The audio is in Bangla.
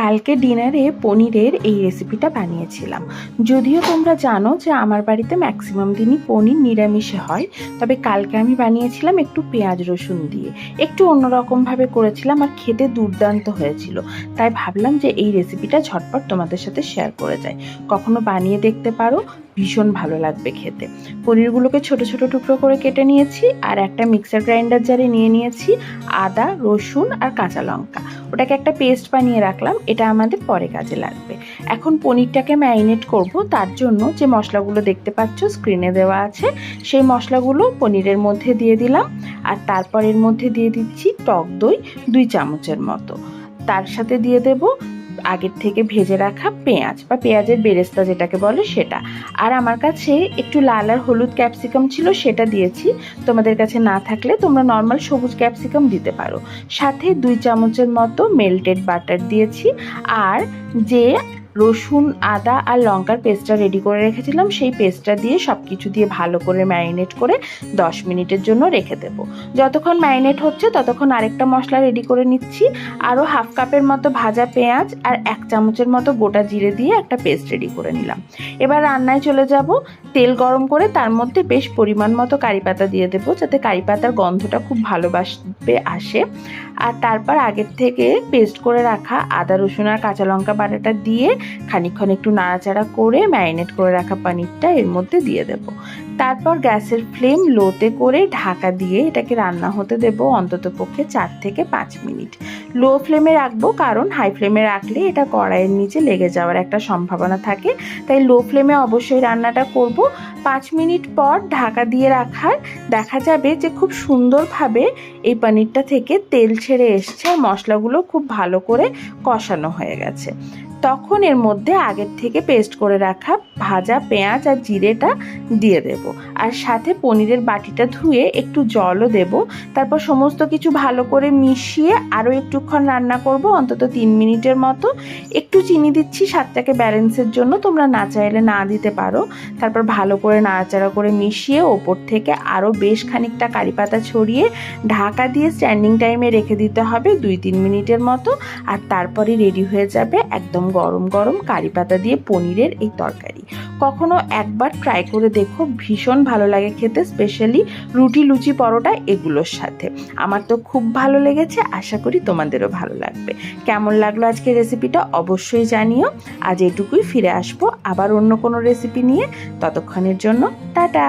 কালকে ডিনারে পনিরের এই রেসিপিটা বানিয়েছিলাম। যদিও তোমরা জানো যে আমার বাড়িতে ম্যাক্সিমাম দিনই পনির নিরামিষে হয়, তবে কালকে আমি বানিয়েছিলাম একটু পেঁয়াজ রসুন দিয়ে। একটু অন্যরকমভাবে করেছিলাম আর খেতে দুর্দান্ত হয়েছিল। তাই ভাবলাম যে এই রেসিপিটা ঝটপট তোমাদের সাথে শেয়ার করে যাই। কখনো বানিয়ে দেখতে পারো, ভীষণ ভালো লাগবে খেতে। পনিরগুলোকে ছোট ছোট টুকরো করে কেটে নিয়েছি, আর একটা মিক্সার গ্রাইন্ডার জারে নিয়ে নিয়েছি, আদা, রসুন আর কাঁচা লঙ্কা। ওটাকে একটা পেস্ট বানিয়ে রাখলাম, এটা আমাদের পরে কাজে লাগবে। এখন পনিরটাকে ম্যারিনেট করব, তার জন্য যে মশলাগুলো দেখতে পাচ্ছ স্ক্রিনে দেওয়া আছে, সেই মশলাগুলো পনিরের মধ্যে দিয়ে দিলাম, আর তারপরের মধ্যে দিয়ে দিচ্ছি টক দই দুই চামচের মতো। তার সাথে দিয়ে দেব আগের থেকে ভেজে রাখা পেঁয়াজ বা পেঁয়াজের বেরেস্তা যেটাকে বলে সেটা। আর আমার কাছে একটু লাল আর হলুদ ক্যাপসিকাম ছিল সেটা দিয়েছি। তোমাদের কাছে না থাকলে তোমরা নর্মাল সবুজ ক্যাপসিকাম দিতে পারো। সাথে দুই চামচের মতো মেল্টেড বাটার দিয়েছি। আর যে রসুন, আদা আর লঙ্কার পেস্টটা রেডি করে রেখেছিলাম। সেই পেস্টটা দিয়ে সব কিছু দিয়ে ভালো করে ম্যারিনেট করে দশ মিনিটের জন্য রেখে দেব। যতক্ষণ ম্যারিনেট হচ্ছে, ততক্ষণ আরেকটা মশলা রেডি করে নিচ্ছি। আরও হাফ কাপের মতো ভাজা পেঁয়াজ আর এক চামচের মতো গোটা জিরে দিয়ে একটা পেস্ট রেডি করে নিলাম। এবার রান্নায় চলে যাব। তেল গরম করে তার মধ্যে বেশ পরিমাণ মতো কারি পাতা দিয়ে দেবো, যাতে কারি পাতার গন্ধটা খুব ভালোবাসবে, আসে। আর তারপর আগের থেকে পেস্ট করে রাখা আদা, রসুন আর কাঁচা লঙ্কা বাটাটা দিয়ে খানিকক্ষণ একটু নাড়াচাড়া করে ম্যারিনেট করে রাখা পানিরটা এর মধ্যে দিয়ে দেব। তারপর গ্যাসের ফ্লেম লোতে করে ঢাকা দিয়ে এটাকে রান্না হতে দেব অন্তত পক্ষে চার থেকে পাঁচ মিনিট। লো ফ্লেমে রাখব কারণ হাই ফ্লেমে রাখলে এটা কড়াইয়ের নিচে লেগে যাওয়ার একটা সম্ভাবনা থাকে। তাই লো ফ্লেমে অবশ্যই রান্নাটা করব। পাঁচ মিনিট পর ঢাকা দিয়ে রাখার দেখা যাবে যে খুব সুন্দরভাবে এই পনিরটা থেকে তেল ছেড়ে এসছে আর মশলাগুলো খুব ভালো করে কষানো হয়ে গেছে। তখন এর মধ্যে আগের থেকে পেস্ট করে রাখা ভাজা পেঁয়াজ আর জিরেটা দিয়ে দেব। আর সাথে পনিরের বাটিটা ধুয়ে একটু জলও দেব। তারপর সমস্ত কিছু ভালো করে মিশিয়ে আরও একটুক্ষণ রান্না করব, অন্তত তিন মিনিটের মতো। একটু চিনি দিচ্ছি, স্বাদটাকে ব্যালেন্সের জন্য তোমরা না চাইলে না দিতে পারো। তারপর ভালো করে নাড়াচাড়া করে মিশিয়ে ওপর থেকে আরও বেশ খানিকটা কারি পাতা ছড়িয়ে ঢাকা দিয়ে স্ট্যান্ডিং টাইমে রেখে দিতে হবে দুই তিন মিনিটের মতো। আর তারপরে রেডি হয়ে যাবে একদম গরম গরম কারি পাতা দিয়ে পনিরের এই তরকারি। কখনো একবার ট্রাই করে দেখো ভীষণ ভালো লাগে খেতে স্পেশালি রুটি, লুচি, পরোটা এগুলোর সাথে। আমার তো খুব ভালো লেগেছে, আশা করি তোমাদেরও ভালো লাগবে। কেমন লাগল আজকে রেসিপিটা অবশ্যই জানিও। আজ এটুকুই ফিরে আসব আবার অন্য কোনো রেসিপি নিয়ে। ততক্ষণের জন্য, টাটা!